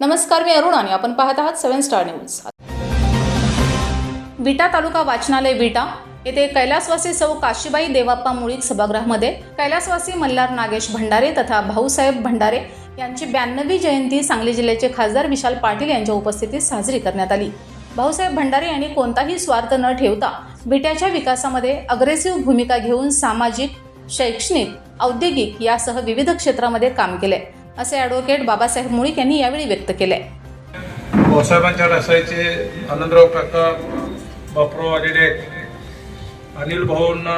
नमस्कार मी अरुण आणि आपण पाहत आहात seven star news. Vita taluka वाचनालय विटा येथे कैलासवासी सौ काशीबाई देवाप्पा मुळीक सभागृहामध्ये कैलासवासी मल्हार नागेश भंडारे तथा भाऊसाहेब भंडारे यांची ब्याण्णवी जयंती सांगली जिल्ह्याचे खासदार विशाल पाटील यांच्या उपस्थितीत साजरी करण्यात आली. भाऊसाहेब भंडारे यांनी कोणताही स्वार्थ न ठेवता विट्याच्या विकासामध्ये अग्रेसिव्ह भूमिका घेऊन सामाजिक शैक्षणिक औद्योगिक यासह विविध क्षेत्रामध्ये काम केले. असे ॲडव्होकेट बाबासाहेब मुळीक यांनी यावेळी व्यक्त केले भाऊसाहेबांच्या रसायचे आनंदराव काका बापराव आलेले आहेत. अनिल भाऊंना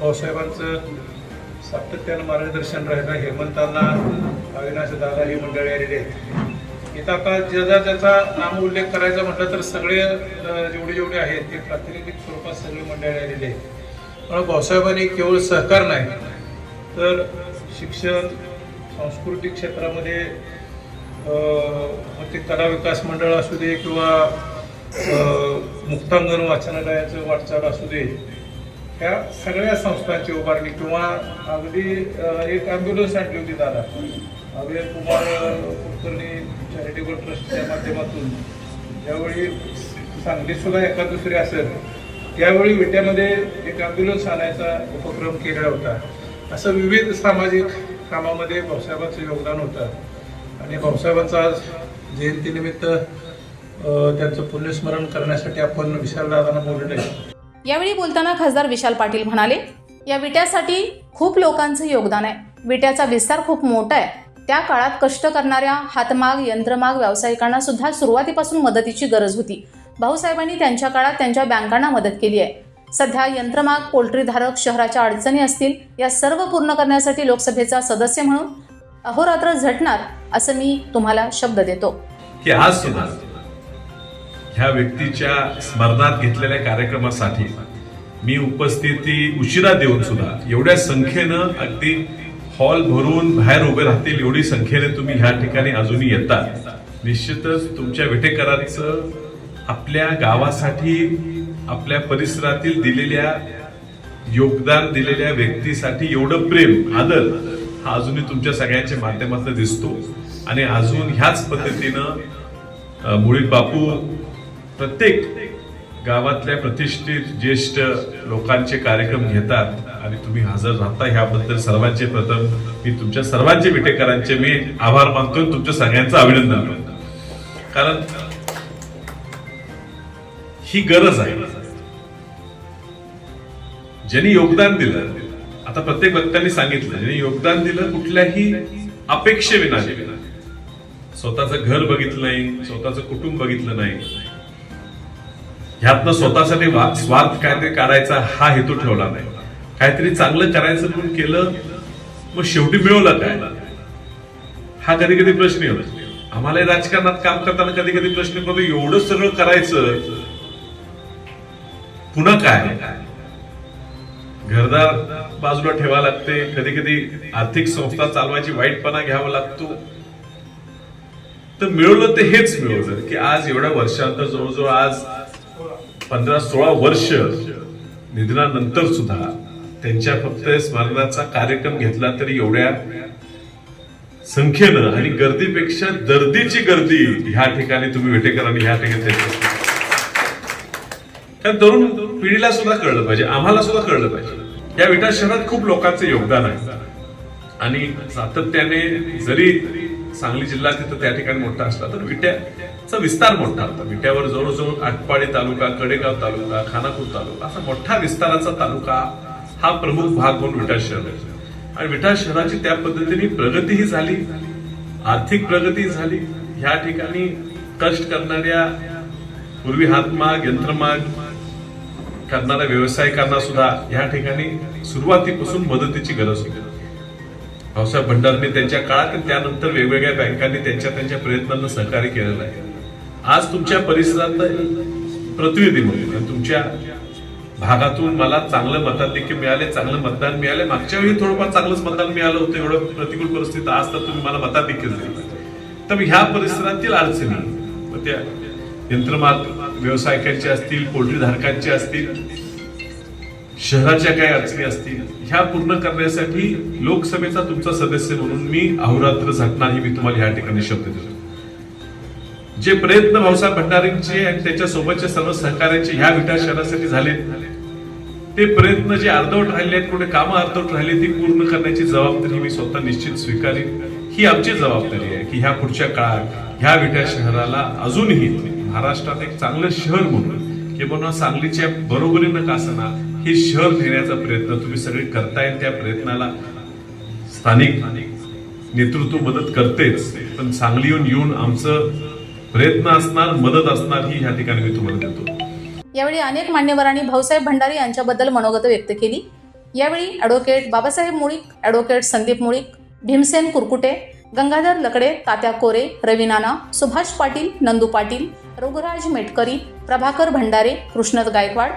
भाऊसाहेबांचं सातत्यानं मार्गदर्शन राहिलं हेमंतांना अविनाश दादा ही मंडळी आलेली आहेत. इथं आता ज्याचा ज्याचा नाम उल्लेख करायचा म्हटलं तर सगळे जेवढे जेवढे आहेत ते प्रातिनिधिक स्वरूपात सगळे मंडळी आलेले आहेत. पण भाऊसाहेबांनी केवळ सहकार नाही तर शिक्षण सांस्कृतिक क्षेत्रामध्ये ते कला विकास मंडळ असू दे किंवा मुक्तांगण वाचनालयाचं वाटचाल असू दे ह्या सगळ्या संस्थांची उभारणी किंवा अगदी एक ॲम्ब्युलन्स आणली होती दादा. अभय कुमार कुलकर्णी चॅरिटेबल ट्रस्टच्या माध्यमातून. ज्यावेळी सांगलीसुद्धा एका दुसरी असेल त्यावेळी विट्यामध्ये एक ॲम्ब्युलन्स आणायचा उपक्रम केलेला होता. असं विविध सामाजिक कामामध्ये भाऊसाहेबांचं योगदान होतं. आणि भाऊसाहेबांचा आज जयंतीनिमित्त त्यांचं पुण्यस्मरण करण्यासाठी आपण विशाल दादांना बोलले यावेळी बोलताना खासदार विशाल पाटील म्हणाले या विट्यासाठी खूप लोकांचं योगदान आहे. विट्याचा विस्तार खूप मोठा आहे. त्या काळात कष्ट करणाऱ्या हातमाग यंत्रमाग व्यावसायिकांना सुद्धा सुरुवातीपासून मदतीची गरज होती. भाऊसाहेबांनी त्यांच्या काळात त्यांच्या बँकांना मदत केली आहे. सध्या यंत्रमाग पोल्ट्रीधारक शहराच्या अडचणी असतील या सर्व पूर्ण करण्यासाठी लोकसभेचा सदस्य म्हणून अहोरात्र झटणार असं मी तुम्हाला शब्द देतो. की आज सुद्धा ह्या व्यक्तीच्या स्मरणात घेतलेल्या कार्यक्रमासाठी मी उपस्थिती उशिरा देऊन सुद्धा एवढ्या संख्येनं अगदी हॉल भरून बाहेर उभे राहतील एवढी संख्येने तुम्ही ह्या ठिकाणी अजूनही येता. निश्चितच तुमच्या विटेकरांचं आपल्या गावासाठी आपल्या परिसरातील दिलेल्या योगदान दिलेल्या व्यक्तीसाठी एवढं प्रेम आदर हा अजूनही तुमच्या सगळ्यांच्या माध्यमातून दिसतो. आणि अजून ह्याच पद्धतीनं मुळीत बापू प्रत्येक गावातल्या प्रतिष्ठित ज्येष्ठ लोकांचे कार्यक्रम घेतात. आणि तुम्ही हजर राहता ह्याबद्दल सर्वांचे प्रथम मी तुमच्या सर्वांचे विटेकरांचे मी आभार मानतो आणि तुमच्या सगळ्यांचं अभिनंदन करतो. कारण ही गरज आहे. ज्यांनी योगदान दिलं आता प्रत्येक वक्त्यांनी सांगितलं ज्यांनी योगदान दिलं कुठल्याही अपेक्षेविना दिलं स्वतःचं घर बघितलं नाही स्वतःचं कुटुंब बघितलं नाही. ह्यातनं स्वतःसाठी वा- स्वार्थ काहीतरी काढायचा हा हेतू ठेवला नाही. काहीतरी चांगलं करायचं म्हणून केलं मग शेवटी मिळवलं काय? हा कधी कधी प्रश्न येतो. आम्हाला राजकारणात काम करताना कधी कधी प्रश्न पडतो एवढं सगळं करायचं पुन्हा काय? घरदार बाजूला ठेवा लागते. कधी कधी आर्थिक संस्था चालवायची वाईटपणा घ्यावा लागतो. तर मिळवलं ते हेच मिळवलं. की आज एवढ्या वर्षांतर जवळजवळ आज पंधरा सोळा वर्ष निधनानंतर सुद्धा त्यांच्या फक्त स्मरणाचा कार्यक्रम घेतला तरी एवढ्या संख्येनं आणि गर्दीपेक्षा दर्दीची गर्दी ह्या ठिकाणी तुम्ही वेटेकरांनी ह्या ठिकाणी कारण तरुण पिढीला सुद्धा कळलं पाहिजे आम्हाला सुद्धा कळलं पाहिजे. या विटा शहरात खूप लोकांचं योगदान आहे. आणि सातत्याने जरी सांगली जिल्हा तिथं त्या ठिकाणी मोठा असला तर विट्याचा विस्तार मोठा होता. विट्यावर जवळजवळ आटपाडी तालुका कडेगाव तालुका खानापूर तालुका असा मोठा विस्ताराचा तालुका हा प्रमुख भाग म्हणून विटा शहर आहे. आणि विटा शहराची त्या पद्धतीने प्रगतीही झाली आर्थिक प्रगती झाली. ह्या ठिकाणी कष्ट करणाऱ्या पूर्वी हातमाग यंत्रमाग करणाऱ्या व्यावसायिकांना सुद्धा या ठिकाणी सुरुवातीपासून मदतीची गरज होती. भाऊसाहेब भंडारने त्यांच्या काळात त्यानंतर वेगवेगळ्या बँकांनी त्यांच्या त्यांच्या प्रयत्नांना सहकार्य केलेलं आहे. आज तुमच्या परिसरात प्रतिनिधी म्हणून तुमच्या भागातून मला चांगलं मताधिक्य मिळाले चांगलं मतदान मिळाले. मागच्या वेळी थोडंफार चांगलंच मतदान मिळालं होतं एवढं प्रतिकूल परिस्थिती आज तर तुम्ही मला मताधिक्य दिलं. तर ह्या परिसरातील अडचणी मग त्या यंत्रमाग व्यावसायिकांच्या असतील पोल्ट्रीधारकांचे असतील शहराच्या काही अडचणी असतील ह्या पूर्ण करण्यासाठी लोकसभेचा तुमचा सदस्य म्हणून मी अहोरात्र झटणार ही मी तुम्हाला ह्या ठिकाणी शब्द देतो. जे प्रयत्न भाऊसाहेब भंडारींचे आणि त्याच्यासोबतच्या सर्व सहकार्यांचे ह्या विटा शहरासाठी झाले ते प्रयत्न जे अर्धवट राहिले आहेत कुठे कामं अर्धवट राहिली ती पूर्ण करण्याची जबाबदारी मी स्वतः निश्चित स्वीकारेन. ही आमची जबाबदारी आहे की ह्या पुढच्या काळात ह्या विटा शहराला अजूनही महाराष्ट्रात एक चांगलं शहर म्हणून किंवा सांगलीच्या बरोबरीनं का हे शहर नेण्याचा प्रयत्न तुम्ही सगळे करताय त्या प्रयत्नाला. स्थानिक नेतृत्व मदत करतेच पण सांगली येऊन येऊन आमचं प्रयत्न असणार मदत असणार ही ह्या ठिकाणी मी तुम्हाला देतो. यावेळी अनेक मान्यवरांनी भाऊसाहेब भंडारी यांच्याबद्दल मनोगत व्यक्त केली. यावेळी ॲडव्होकेट बाबासाहेब मुळीक ॲडव्होकेट संदीप मुळीक भीमसेन कुरकुटे गंगाधर लकडे तात्या कोरे रवी नाना सुभाष पाटील नंदू पाटील रघुराज मेटकरी प्रभाकर भंडारे कृष्णद गायकवाड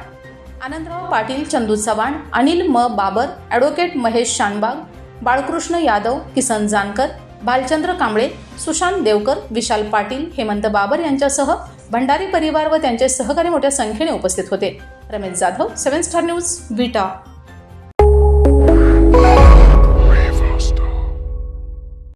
आनंदराव पाटील चंदू चव्हाण अनिल म. बाबर ॲडव्होकेट महेश शानबाग बाळकृष्ण यादव किसन जानकर भालचंद्र कांबळे सुशांत देवकर विशाल पाटील हेमंत बाबर यांच्यासह भंडारी परिवार व त्यांचे सहकारी मोठ्या संख्येने उपस्थित होते. Ramesh Jadhav seven star news Vita.